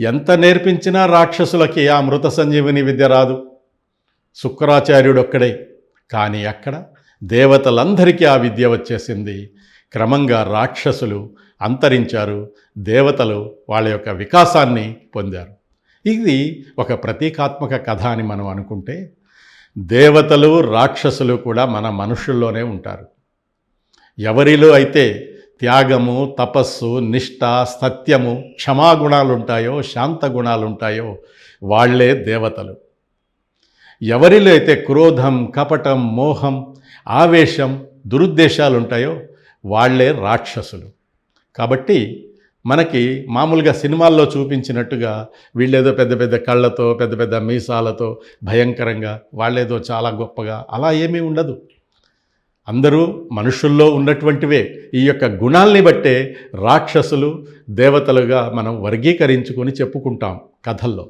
ఎంత నేర్పించినా రాక్షసులకి ఆ మృత సంజీవిని విద్య రాదు. శుక్రాచార్యుడొక్కడే. కానీ అక్కడ దేవతలందరికీ ఆ విద్య వచ్చేసింది. క్రమంగా రాక్షసులు అంతరించారు. దేవతలు వాళ్ళ యొక్క వికాసాన్ని పొందారు. ఇది ఒక ప్రతీకాత్మక కథ అని మనం అనుకుంటే దేవతలు రాక్షసులు కూడా మన మనుషుల్లోనే ఉంటారు. ఎవరిలో అయితే త్యాగము తపస్సు నిష్ఠ సత్యము క్షమాగుణాలు ఉంటాయో శాంత గుణాలు ఉంటాయో వాళ్ళే దేవతలు. ఎవరిలో అయితే క్రోధం కపటం మోహం ఆవేశం దురుద్దేశాలు ఉంటాయో వాళ్ళే రాక్షసులు. కాబట్టి మనకి మామూలుగా సినిమాల్లో చూపించినట్టుగా వీళ్ళేదో పెద్ద పెద్ద కళ్ళతో పెద్ద పెద్ద మీసాలతో భయంకరంగా వాళ్ళేదో చాలా గొప్పగా అలా ఏమీ ఉండదు. అందరూ మనుషుల్లో ఉన్నటువంటివే. ఈ యొక్క గుణాల్ని బట్టే రాక్షసులు దేవతలుగా మనం వర్గీకరించుకొని చెప్పుకుంటాం కథల్లో.